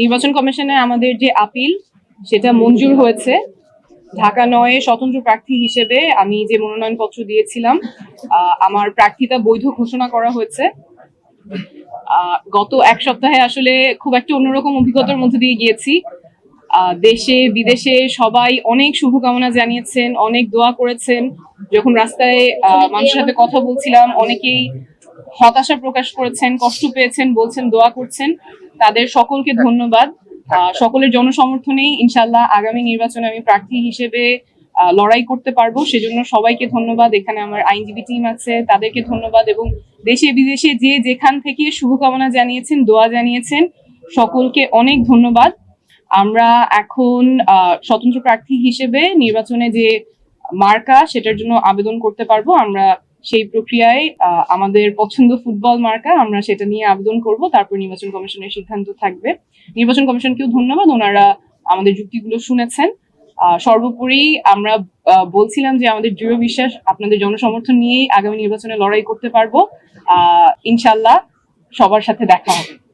নির্বাচন কমিশনে আমাদের যে আপিল, সেটা মঞ্জুর হয়েছে। ঢাকা নয়ে স্বতন্ত্র প্রার্থী হিসেবে আমি যে মনোনয়নপত্র দিয়েছিলাম আমার প্রার্থিতা বৈধ ঘোষণা করা হয়েছে। গত এক সপ্তাহে আসলে খুব একটা অন্যরকম অভিজ্ঞতার মধ্যে দিয়ে গিয়েছি। দেশে, বিদেশে সবাই অনেক শুভকামনা জানিয়েছেন, অনেক দোয়া করেছেন। যখন রাস্তায় মানুষের সাথে কথা বলছিলাম, অনেকেই হতাশা প্রকাশ করেছেন, কষ্ট পেয়েছেন, বলছেন, দোয়া করছেন। তাদের সকলকে ধন্যবাদ। সকলের জনসমর্থনেই ইনশাল্লাহ আগামী নির্বাচনে আমি প্রার্থী হিসেবে লড়াই করতে পারব। সেজন্য সবাইকে ধন্যবাদ। এখানে আমার আইনজীবী টিম আছে, তাদেরকে ধন্যবাদ এবং দেশে বিদেশে যে যেখান থেকে শুভকামনা জানিয়েছেন, দোয়া জানিয়েছেন, সকলকে অনেক ধন্যবাদ। আমরা এখন স্বতন্ত্র প্রার্থী হিসেবে নির্বাচনে যে মার্কা, সেটার জন্য আবেদন করতে পারব। আমরা সেই প্রক্রিয়ায় আমাদের পছন্দ ফুটবল মার্কা আমরা সেটা নিয়ে আবেদন করব। তারপর নির্বাচন কমিশনের সিদ্ধান্ত থাকবে। নির্বাচন কমিশনকেও ধন্যবাদ। ওনারা আমাদের যুক্তিগুলো শুনেছেন। সর্বোপরি আমরা বলছিলাম যে আমাদের দৃঢ় বিশ্বাস আপনাদের জনসমর্থন নিয়েই আগামী নির্বাচনে লড়াই করতে পারব। আহ, ইনশাল্লাহ সবার সাথে দেখা হবে।